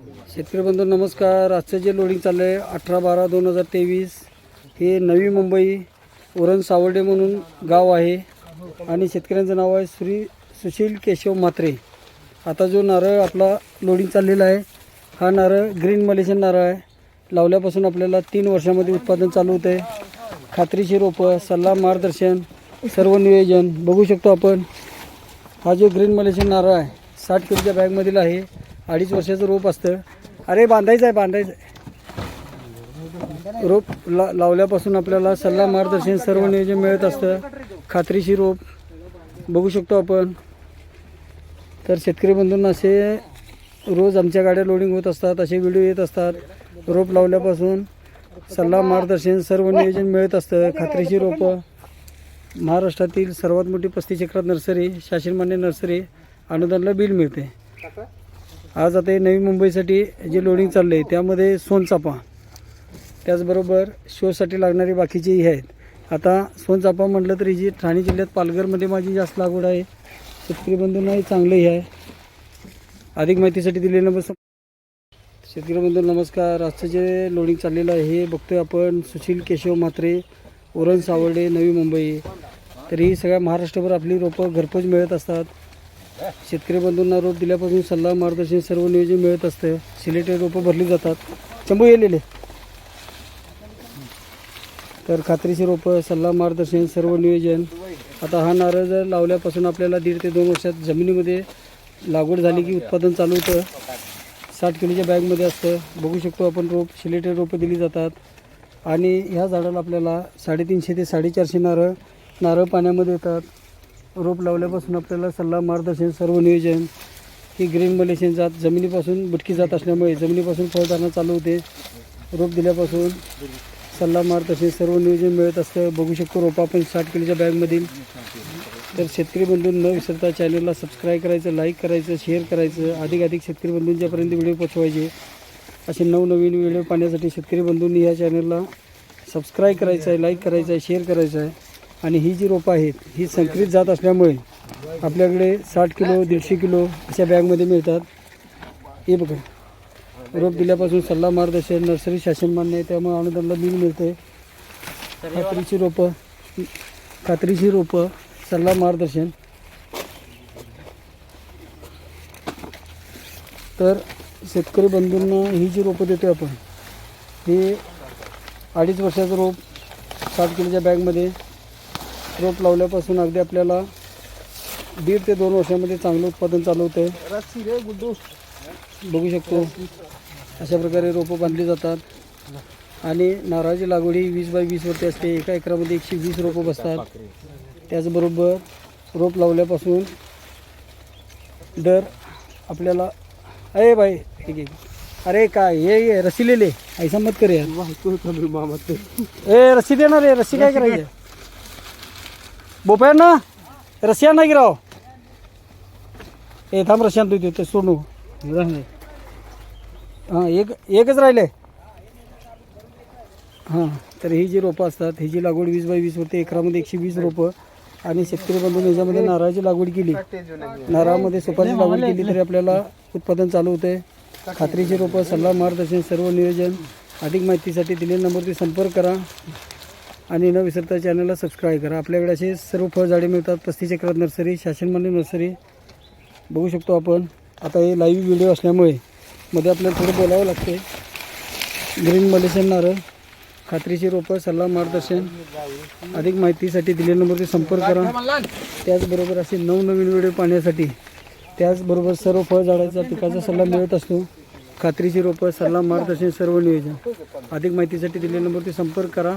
शेतकरी बंधू नमस्कार. आजचं जे लोडिंग चाललं आहे अठरा बारा दोन हजार तेवीस हे नवी मुंबई उरण सावर्डे म्हणून गाव आहे. आणि शेतकऱ्यांचं नाव आहे श्री सुशील केशव म्हात्रे. आता जो नारळ आपला लोडिंग चाललेला आहे हा नारळ ग्रीन मलेशियन नारळ आहे. लावल्यापासून आपल्याला तीन वर्षामध्ये उत्पादन चालू होतं आहे खात्रीशी रोपं सल्ला मार्गदर्शन सर्व नियोजन बघू शकतो आपण. हा जो ग्रीन मलेशियन नारळ आहे साठ किलोच्या बॅगमधील आहे. अडीच वर्षाचं रोप असतं. अरे बांधायचं आहे बांधायचं आहे. रोप ला लावल्यापासून आपल्याला सल्ला मार्गदर्शन सर्व नियोजन मिळत असतं. खात्रीशी रोप बघू शकतो आपण. तर शेतकरी बंधूंना असे रोज आमच्या गाड्या लोडिंग होत असतात असे व्हिडिओ येत असतात. रोप लावल्यापासून सल्ला मार्गदर्शन सर्व नियोजन मिळत असतं. खात्रीशी रोपं. महाराष्ट्रातील सर्वात मोठी पस्तीस एकरात नर्सरी शासनमान्य नर्सरी अनुदानला बिल मिळते. आज आता हे नवी मुंबईसाठी जे लोडिंग चाललं आहे त्यामध्ये सोनचापा त्याचबरोबर शोसाठी लागणारी बाकीचे हे आहेत. आता सोनचापा म्हटलं तर ही जी ठाणे जिल्ह्यात पालघरमध्ये माझी जास्त लागवड आहे. शेतकरी बंधूंनाही चांगलं हे आहे. अधिक माहितीसाठी दिलेलं नंबर शेतकरी बंधू नमस्कार. आजचं जे लोडिंग चाललेलं आहे हे बघतोय आपण सुशील केशव म्हात्रे उरण सावर्डे नवी मुंबई. तरी ही सगळ्या महाराष्ट्रभर आपली रोपं घरपोच मिळत असतात. शेतकरी बंधूंना रोप दिल्यापासून सल्ला मार्गदर्शन सर्व नियोजन मिळत असतं. सिलेटेड रोपं भरली जातात. चंबू येलेले. तर खात्रीशी रोपं सल्ला मार्गदर्शन सर्व नियोजन. आता हा नारळ जर लावल्यापासून आपल्याला दीड ते दोन वर्षात जमिनीमध्ये लागवड झाली की उत्पादन चालू होतं. साठ किलोच्या बॅगमध्ये असतं. बघू शकतो आपण रोप सिलेटेड रोपं दिली जातात. आणि ह्या झाडाला आपल्याला साडेतीनशे ते साडेचारशे नारळ नारळ पाण्यामध्ये येतात. रोप लावल्यापासून आपल्याला सल्ला मार्गदर्शन सर्व नियोजन ही ग्रीन मलेशियन जात जमिनीपासून बुटकी जात असल्यामुळे जमिनीपासून फळधारणा चालू होते. रोप दिल्यापासून सल्ला मार्गदर्शन सर्व नियोजन मिळत असतं. बघू शकतो रोपं आपण साठ किलोच्या बॅगमधील तर शेतकरी बंधून न विसरता चॅनलला सबस्क्राईब करायचं लाईक करायचं शेअर करायचं. अधिक अधिक शेतकरी बंधूंच्यापर्यंत व्हिडिओ पोचवायचे असे नवनवीन व्हिडिओ पाहण्यासाठी शेतकरी बंधूंनी ह्या चॅनलला सबस्क्राईब करायचं आहे लाईक करायचं आहे शेअर करायचं आहे. आणि ही जी रोपं आहेत ही संकरित जात असल्यामुळे आपल्याकडे साठ किलो दीडशे किलो अशा बॅगमध्ये मिळतात. हे बघा रोप दिल्यापासून सल्ला मार्गदर्शन नर्सरी शासन मान्य आहे त्यामुळे अनुदानला बिल मिळते खात्रीची रोपं खात्रीची रोपं सल्ला मार्गदर्शन. तर शेतकरी बंधूंना ही जी रोपं देतो आपण हे अडीच वर्षाचं रोप साठ किलोच्या बॅगमध्ये रोप लावल्यापासून अगदी आपल्याला दीड ते दोन वर्षामध्ये चांगलं उत्पादन चालू होतं बघू शकतो. अशा प्रकारे रोपं बांधली जातात. आणि नारळाची लागवड ही वीस बाय वीसवरती असते. एका एकरामध्ये एकशे वीस रोपं बसतात. त्याचबरोबर रोप लावल्यापासून दर आपल्याला अरे भाई ठीक आहे. अरे काय ये ये रस्सी ले ले ऐसा मत करे ए रस्सी दे ना रे रस्सी काय करायची? बोपाय ना नाही ना राव ए थांब रस्सी तू ते सोडू. हां एक एकच राहिले. हां तर ही जी रोपं असतात ही जी लागवड वीस बाय वीस होते एकरामध्ये एकशे वीस रोपं आणि शेतकरी बंधून याच्यामध्ये नारळाची लागवड केली. नारळामध्ये सुपारीची लागवड केली तरी आपल्याला उत्पादन चालू होते खात्रीची रोपं सल्ला मार्गदर्शन सर्व नियोजन. अधिक माहितीसाठी दिलेल्या नंबरवरती संपर्क करा. आणि न विसरता चॅनलला सबस्क्राईब करा. आपल्याकडे असे सर्व फळझाडे मिळतात. पस्तीस एकरात नर्सरी शासनमान्य नर्सरी. बघू शकतो आपण. आता हे लाईव्ह व्हिडिओ असल्यामुळे मध्ये आपल्याला थोडं बोलावं लागते ग्रीन मलेशियन नारळ खात्रीची रोपं सल्ला मार्गदर्शन अधिक माहितीसाठी दिलेल्या नंबरवरती संपर्क करा. त्याचबरोबर असे नवनवीन व्हिडिओ पाहण्यासाठी त्याचबरोबर सर्व फळझाडाचा पिकाचा सल्ला मिळत असतो. खात्रीची रोपं सल्ला मार्गदर्शन सर्व नियोजन. अधिक माहितीसाठी दिलेल्या नंबरवरती संपर्क करा.